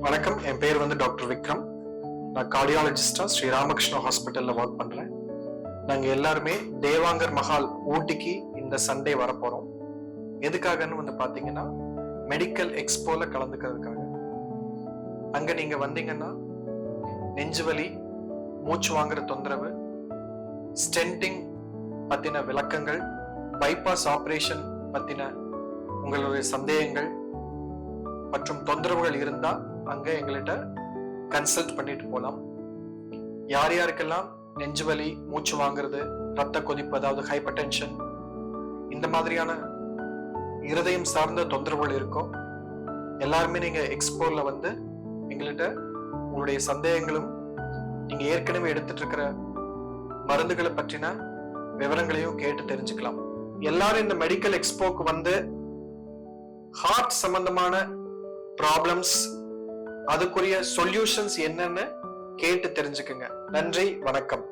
வணக்கம். என் பேர் வந்து டாக்டர் விக்ரம். நான் கார்டியாலஜிஸ்டா ஸ்ரீ ராமகிருஷ்ணா ஹாஸ்பிட்டல்ல ஒர்க் பண்றேன். நாங்க எல்லாருமே தேவாங்கர் மஹால் ஊட்டிக்கு இந்த சண்டே வர போறோம் எதுக்காகன்னு வந்து பாத்தீங்கன்னா மெடிக்கல் எக்ஸ்போல கலந்துக்கிறதுக்காக. அங்க நீங்க வந்தீங்கன்னா நெஞ்சுவலி மூச்சு வாங்குற தொந்தரவு ஸ்டென்டிங் பத்தின விளக்கங்கள் பைபாஸ் ஆபரேஷன் பத்தின உங்களுடைய சந்தேகங்கள் மற்றும் தொந்தரவுகள் இருந்தா அங்க எங்கள்கிட்ட கன்சல்ட் பண்ணிட்டு போகலாம் யார் யாருக்கெல்லாம் நெஞ்சு வலி மூச்சு வாங்குறது ரத்த கொதிப்பு அதாவது ஹைப்பர் டென்ஷன் இந்த மாதிரியான இருதயம் சார்ந்த தொந்தரவுகள் இருக்கோ எல்லாருமே நீங்க எக்ஸ்போர்ல வந்து எங்கள்கிட்ட உங்களுடைய சந்தேகங்களும் நீங்க ஏற்கனவே எடுத்துட்டு இருக்கிற மருந்துகளை பற்றின விவரங்களையும் கேட்டு தெரிஞ்சுக்கலாம். எல்லாரும் இந்த மெடிக்கல் எக்ஸ்போக்கு வந்து ஹார்ட் சம்பந்தமான ப்ராப்ளம்ஸ் அதுக்குரிய சொல்யூஷன்ஸ் என்னன்னு கேட்டு தெரிஞ்சுக்குங்க. நன்றி வணக்கம்.